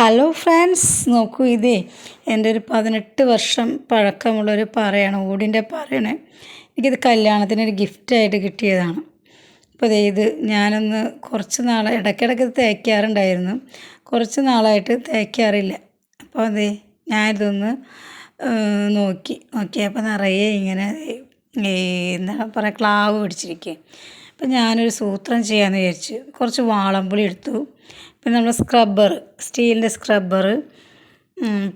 Hello friends നോക്കൂ ഇതേ എന്റെ ഒരു പതിനെട്ട് വർഷം പഴക്കമുള്ളൊരു പറയാണ് ഓടിന്റെ പറയാണ്. എനിക്കിത് കല്യാണത്തിനൊരു ഗിഫ്റ്റായിട്ട് കിട്ടിയതാണ്. അപ്പോൾ ഇത് ഞാനൊന്ന് കുറച്ച് നാൾ ഇടയ്ക്കിടയ്ക്ക് തേക്കാറുണ്ടായിരുന്നു. കുറച്ച് നാളായിട്ട് തേക്കാറില്ല. അപ്പോൾ അതെ ഞാനിതൊന്ന് നോക്കി നോക്കിയപ്പോൾ നിറയെ ഇങ്ങനെ എന്താണ് പറയുക ക്ലാവ് പിടിച്ചിരിക്കുക അപ്പം ഞാനൊരു സൂത്രം ചെയ്യാമെന്ന് വിചാരിച്ചു കുറച്ച് വാളംപുളി എടുത്തു. പിന്നെ നമ്മൾ സ്ക്രബ്ബർ സ്റ്റീലിന്റെ സ്ക്രബ്ബർ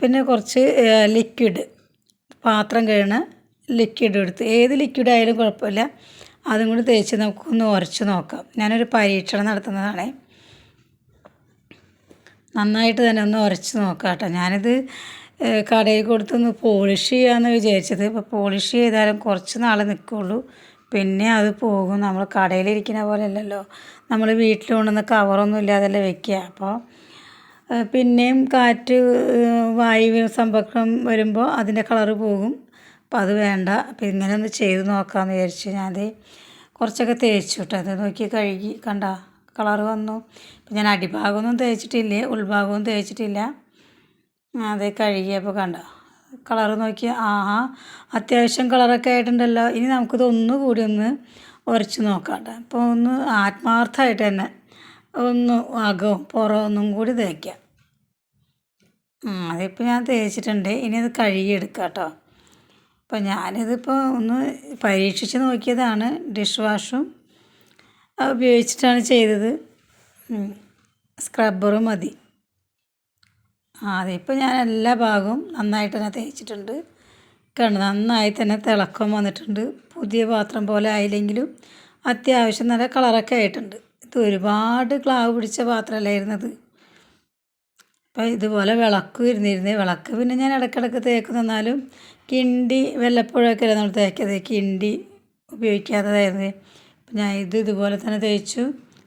പിന്നെ കുറച്ച് ലിക്വിഡ് പാത്രം കഴുകണ ലിക്വിഡ് എടുത്ത്. ഏത് ലിക്വിഡ് ആയാലും കുഴപ്പമില്ല. അതും കൂടി തേച്ച് നമുക്കൊന്ന് ഉരച്ച് നോക്കാം. ഞാനൊരു പരീക്ഷണം നടത്തുന്നതാണേ. നന്നായിട്ട് തന്നെ ഒന്ന് ഉരച്ച് നോക്കാം കേട്ടോ ഞാനിത് കടയിൽ കൊടുത്തൊന്ന് പോളിഷ് ചെയ്യാമെന്ന് വിചാരിച്ചത്. ഇപ്പോൾ പോളിഷ് ചെയ്താലും കുറച്ച് നാൾ നിൽക്കുള്ളൂ പിന്നെ അത് പോകും. നമ്മൾ കടയിലിരിക്കുന്ന പോലെ അല്ലല്ലോ നമ്മൾ വീട്ടിൽ കൊണ്ടുവന്ന് കവറൊന്നും ഇല്ലാതല്ലേ വെക്കുക. അപ്പോൾ പിന്നെയും കാറ്റ് വായു സമ്പർക്കം വരുമ്പോൾ അതിന്റെ കളറ് പോകും. അപ്പോൾ അത് വേണ്ട. അപ്പോൾ ഇങ്ങനെ ഒന്ന് ചെയ്ത് നോക്കാമെന്ന് വിചാരിച്ചു ഞാനത് കുറച്ചൊക്കെ തേച്ചു കേട്ടോ അത് നോക്കി കഴുകി കണ്ട കളറ് വന്നു. ഇപ്പം ഞാൻ അടിഭാഗമൊന്നും തേച്ചിട്ടില്ല ഉൾഭാഗവും തേച്ചിട്ടില്ല. അത് കഴുകിയപ്പോൾ കണ്ട. കളറ് നോക്കി ആഹാ അത്യാവശ്യം കളറൊക്കെ ആയിട്ടുണ്ടല്ലോ. ഇനി നമുക്കിത് ഒന്നുകൂടി ഒന്ന് ഉരച്ച് നോക്കാം അപ്പോൾ ഒന്ന് ആത്മാർത്ഥമായിട്ട് തന്നെ ഒന്ന് അകവും പുറവും ഒന്നും കൂടി തേക്കാം. അതിപ്പോൾ ഞാൻ തേച്ചിട്ടുണ്ട്. ഇനി അത് കഴുകിയെടുക്കാം കേട്ടോ അപ്പോൾ ഞാനിതിപ്പോൾ ഒന്ന് പരീക്ഷിച്ച് നോക്കിയതാണ്. ഡിഷ് വാഷും ഉപയോഗിച്ചിട്ടാണ് ചെയ്തത്. സ്ക്രബ്ബറും മതി. ആ അതിപ്പോൾ ഞാൻ എല്ലാ ഭാഗവും നന്നായിട്ട് തന്നെ തേച്ചിട്ടുണ്ട്. കണ്ട്? നന്നായി തന്നെ തിളക്കം വന്നിട്ടുണ്ട്. പുതിയ പാത്രം പോലെ ആയില്ലെങ്കിലും അത്യാവശ്യം നല്ല കളറൊക്കെ ആയിട്ടുണ്ട്. ഇത് ഒരുപാട് ക്ലാവ് പിടിച്ച പാത്രമല്ലായിരുന്നത് അപ്പോൾ ഇതുപോലെ വിളക്ക് ഇരുന്നിരുന്നേ. വിളക്ക് പിന്നെ ഞാൻ ഇടയ്ക്കിടയ്ക്ക് തേക്കുന്നാലും കിണ്ടി വല്ലപ്പോഴൊക്കെ നമ്മൾ തേക്കത്? കിണ്ടി ഉപയോഗിക്കാത്തതായിരുന്നു. ഞാൻ ഇത് ഇതുപോലെ തന്നെ തേച്ചു.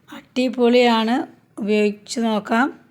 അട്ടിപ്പൊളിയാണ് ഉപയോഗിച്ച് നോക്കാം.